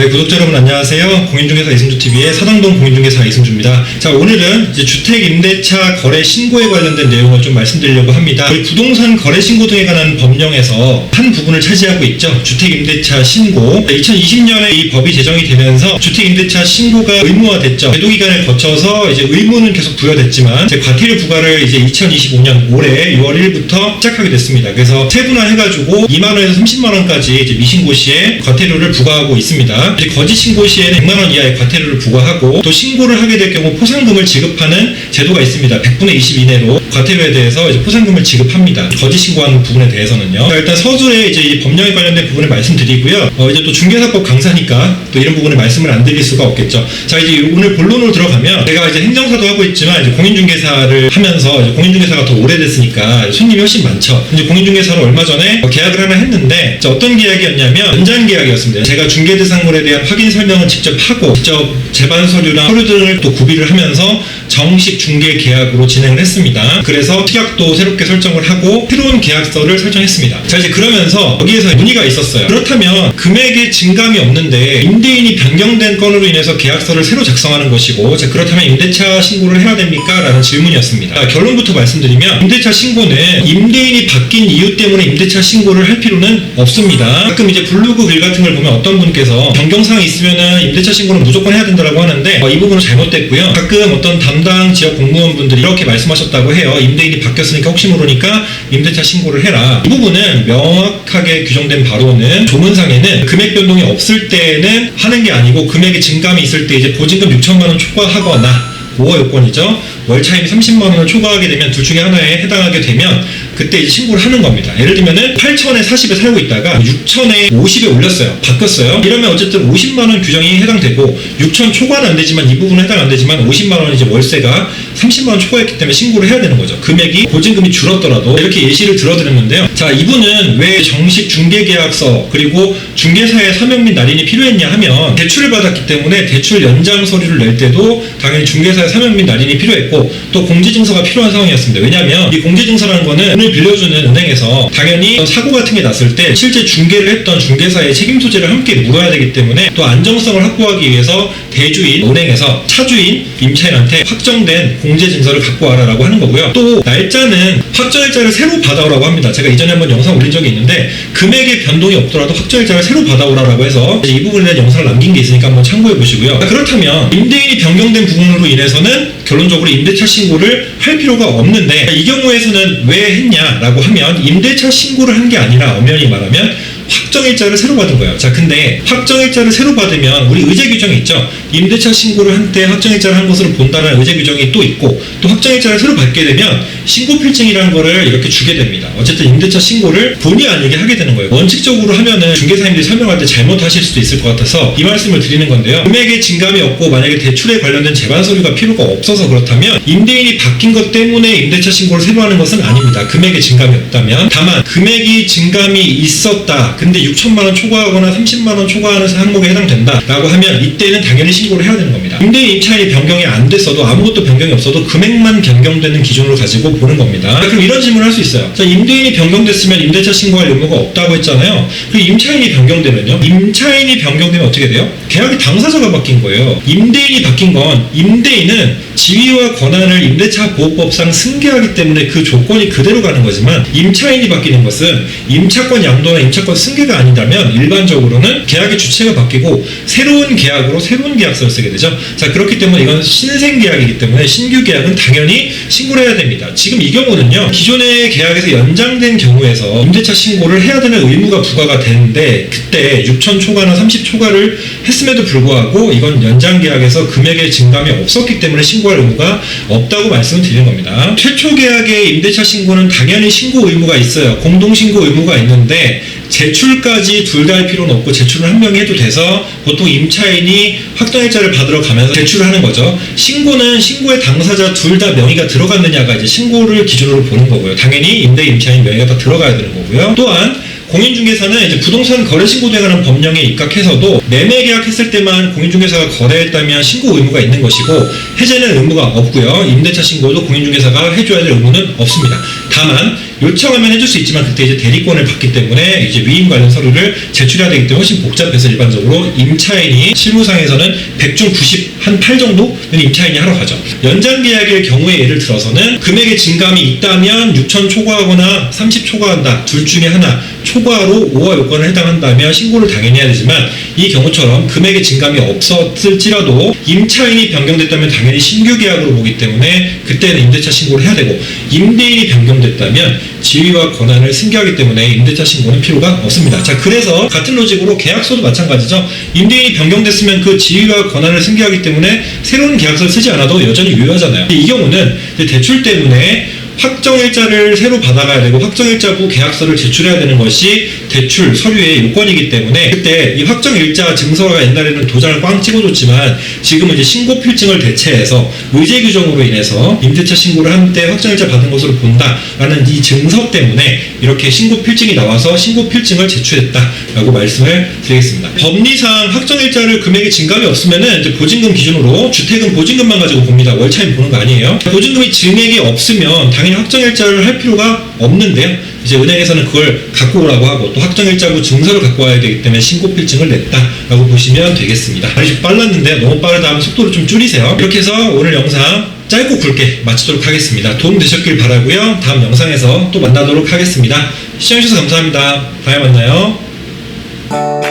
네, 구독자 여러분 안녕하세요. 공인중개사 이승주TV의 사당동 공인중개사 이승주입니다. 자, 오늘은 이제 주택 임대차 거래 신고에 관련된 내용을 좀 말씀드리려고 합니다. 저희 부동산 거래 신고 등에 관한 법령에서 한 부분을 차지하고 있죠. 주택 임대차 신고. 2020년에 이 법이 제정이 되면서 주택 임대차 신고가 의무화됐죠. 제도 기간을 거쳐서 이제 의무는 계속 부여됐지만 이제 과태료 부과를 이제 2025년 올해 6월 1일부터 시작하게 됐습니다. 그래서 세분화해가지고 2만 원에서 30만 원까지 미신고 시에 과태료를 부과하고 있습니다. 이제 거짓 신고 시에는 100만 원 이하의 과태료를 부과하고 또 신고를 하게 될 경우 포상금을 지급하는 제도가 있습니다. 100분의 20 이내로 과태료에 대해서 이제 포상금을 지급합니다. 거짓 신고하는 부분에 대해서는요. 자, 일단 서두에 이제 이 법령에 관련된 부분을 말씀드리고요. 어, 이제 또 중개사법 강사니까 또 이런 부분을 말씀을 안 드릴 수가 없겠죠. 자, 이제 오늘 본론으로 들어가면 제가 이제 행정사도 하고 있지만 이제 공인중개사를 하면서 이제 공인중개사가 더 오래됐으니까 손님이 훨씬 많죠. 이제 공인중개사로 얼마 전에 어, 계약을 하나 했는데 어떤 계약이었냐면 연장 계약이었습니다. 제가 중개대상물에 대한 확인 설명을 직접 하고 직접 재반 서류나 서류 등을 또 구비를 하면서 정식 중개 계약으로 진행을 했습니다. 그래서 특약도 새롭게 설정을 하고 새로운 계약서를 설정했습니다. 자 이제 그러면서 여기에서 문의가 있었어요. 그렇다면 금액의 증감이 없는데 임대인이 변경된 건으로 인해서 계약서를 새로 작성하는 것이고 자 그렇다면 임대차 신고를 해야 됩니까? 라는 질문이었습니다. 자, 결론부터 말씀드리면 임대차 신고는 임대인이 바뀐 이유 때문에 임대차 신고를 할 필요는 없습니다. 가끔 이제 블로그 글 같은 걸 보면 어떤 분께서 변경 사항이 있으면은 임대차 신고는 무조건 해야 된다고 하는데 어, 이 부분은 잘못됐고요. 가끔 어떤 담당 지역 공무원분들이 이렇게 말씀하셨다고 해요. 임대인이 바뀌었으니까 혹시 모르니까 임대차 신고를 해라. 이 부분은 명확하게 규정된 바로는 조문상에는 금액 변동이 없을 때는 하는 게 아니고 금액의 증감이 있을 때 이제 보증금 6천만 원 초과하거나 보호 요건이죠. 월 차임이 30만 원을 초과하게 되면 둘 중에 하나에 해당하게 되면 그때 이제 신고를 하는 겁니다. 예를 들면은 8천에 40에 살고 있다가 6천에 50에 올렸어요. 바뀌었어요. 이러면 어쨌든 50만 원 규정이 해당되고 6천 초과는 안 되지만 이 부분은 해당 안 되지만 50만 원 이제 월세가 30만 원 초과했기 때문에 신고를 해야 되는 거죠. 금액이 보증금이 줄었더라도 이렇게 예시를 들어드렸는데요. 자 이분은 왜 정식 중개계약서 그리고 중개사의 서명 및 날인이 필요했냐 하면 대출을 받았기 때문에 대출 연장 서류를 낼 때도 당연히 중개사의 서명 및 날인이 필요했고 또 공제증서가 필요한 상황이었습니다. 왜냐하면 이 공제증서라는 거는 돈을 빌려주는 은행에서 당연히 사고 같은 게 났을 때 실제 중개를 했던 중개사의 책임 소재를 함께 물어야 되기 때문에 또 안정성을 확보하기 위해서 대주인 은행에서 차주인 임차인한테 확정된 공제 증서를 갖고 와라라고 하는 거고요. 또 날짜는 확정일자를 새로 받아오라고 합니다. 제가 이전에 한번 영상 올린 적이 있는데 금액의 변동이 없더라도 확정일자를 새로 받아오라고 해서 이 부분에 대한 영상을 남긴 게 있으니까 한번 참고해 보시고요. 그렇다면 임대인이 변경된 부분으로 인해서는 결론적으로 임대차 신고를 할 필요가 없는데 이 경우에서는 왜 했냐라고 하면 임대차 신고를 한 게 아니라 엄연히 말하면 확정일자를 새로 받은 거예요. 자, 근데 확정일자를 새로 받으면 우리 의제 규정이 있죠. 임대차 신고를 한 때 확정일자를 한 것으로 본다는 의제 규정이 또 있고 또 확정일자를 새로 받게 되면 신고 필증이라는 거를 이렇게 주게 됩니다. 어쨌든 임대차 신고를 본의 아니게 하게 되는 거예요. 원칙적으로 하면은 중개사님들이 설명할 때 잘못하실 수도 있을 것 같아서 이 말씀을 드리는 건데요. 금액의 증감이 없고 만약에 대출에 관련된 재반 서류가 필요가 없어서 그렇다면 임대인이 바뀐 것 때문에 임대차 신고를 새로 하는 것은 아닙니다. 금액의 증감이 없다면 다만 금액이 증감이 있었다. 근데 6천만 원 초과하거나 30만 원 초과하는 항목에 해당된다라고 하면 이때는 당연히 신고를 해야 되는 겁니다. 임대인 임차인이 변경이 안 됐어도 아무것도 변경이 없어도 금액만 변경되는 기준으로 가지고 보는 겁니다. 자, 그럼 이런 질문을 할 수 있어요. 자, 임대인이 변경됐으면 임대차 신고할 의무가 없다고 했잖아요. 그리고 임차인이 변경되면요. 임차인이 변경되면 어떻게 돼요? 계약의 당사자가 바뀐 거예요. 임대인이 바뀐 건 임대인은 지위와 권한을 임대차 보호법상 승계하기 때문에 그 조건이 그대로 가는 거지만 임차인이 바뀌는 것은 임차권 양도나 임차권 승 계가 아니다면 일반적으로는 계약의 주체가 바뀌고 새로운 계약으로 새로운 계약서를 쓰게 되죠. 자 그렇기 때문에 이건 신생 계약이기 때문에 신규 계약은 당연히 신고를 해야 됩니다. 지금 이 경우는요 기존의 계약에서 연장된 경우에서 임대차 신고를 해야 되는 의무가 부과가 되는데 그때 6천 초과나 30 초과를 했음에도 불구하고 이건 연장 계약에서 금액의 증감이 없었기 때문에 신고할 의무가 없다고 말씀을 드리는 겁니다. 최초 계약의 임대차 신고는 당연히 신고 의무가 있어요. 공동 신고 의무가 있는데 제출까지 둘 다 할 필요는 없고 제출을 한 명이 해도 돼서 보통 임차인이 확정일자를 받으러 가면서 제출을 하는 거죠. 신고는 신고의 당사자 둘 다 명의가 들어갔느냐가 이제 신고를 기준으로 보는 거고요. 당연히 임대 임차인 명의가 다 들어가야 되는 거고요. 또한 공인중개사는 이제 부동산 거래 신고 등하는 법령에 입각해서도 매매 계약했을 때만 공인중개사가 거래했다면 신고 의무가 있는 것이고 해제는 의무가 없고요. 임대차 신고도 공인중개사가 해줘야 될 의무는 없습니다. 다만 요청하면 해줄 수 있지만 그때 이제 대리권을 받기 때문에 이제 위임 관련 서류를 제출해야 되기 때문에 훨씬 복잡해서 일반적으로 임차인이 실무상에서는 100중 90, 한 8 정도는 임차인이 하러 가죠. 연장 계약일 경우에 예를 들어서는 금액의 증감이 있다면 6천 초과하거나 30 초과한다. 둘 중에 하나 초과로 5화 요건을 해당한다면 신고를 당연히 해야 되지만 이 경우처럼 금액의 증감이 없었을지라도 임차인이 변경됐다면 당연히 신규 계약으로 보기 때문에 그때는 임대차 신고를 해야 되고 임대인이 변경됐다면 지위와 권한을 승계하기 때문에 임대차 신고는 필요가 없습니다. 자 그래서 같은 로직으로 계약서도 마찬가지죠. 임대인이 변경됐으면 그 지위와 권한을 승계하기 때문에 새로운 계약서를 쓰지 않아도 여전히 유효하잖아요. 이 경우는 대출 때문에 확정일자를 새로 받아가야 되고 확정일자 후 계약서를 제출해야 되는 것이 대출 서류의 요건이기 때문에 그때 이 확정일자 증서가 옛날에는 도장을 꽝 찍어줬지만 지금은 이제 신고 필증을 대체해서 의제 규정으로 인해서 임대차 신고를 한 때 확정일자 받은 것으로 본다라는 이 증서 때문에 이렇게 신고 필증이 나와서 신고 필증을 제출했다라고 말씀을 드리겠습니다. 법리상 확정일자를 금액이 증감이 없으면은 이제 보증금 기준으로 주택은 보증금만 가지고 봅니다. 월차임 보는 거 아니에요. 보증금이 증액이 없으면 당연히 확정일자를 할 필요가 없는데요. 이제 은행에서는 그걸 갖고 오라고 하고 또 확정일자부 증서를 갖고 와야 되기 때문에 신고필증을 냈다라고 보시면 되겠습니다. 말이 좀 빨랐는데 너무 빠르다 하면 속도를 좀 줄이세요. 이렇게 해서 오늘 영상 짧고 굵게 마치도록 하겠습니다. 도움 되셨길 바라고요. 다음 영상에서 또 만나도록 하겠습니다. 시청해주셔서 감사합니다. 다음에 만나요.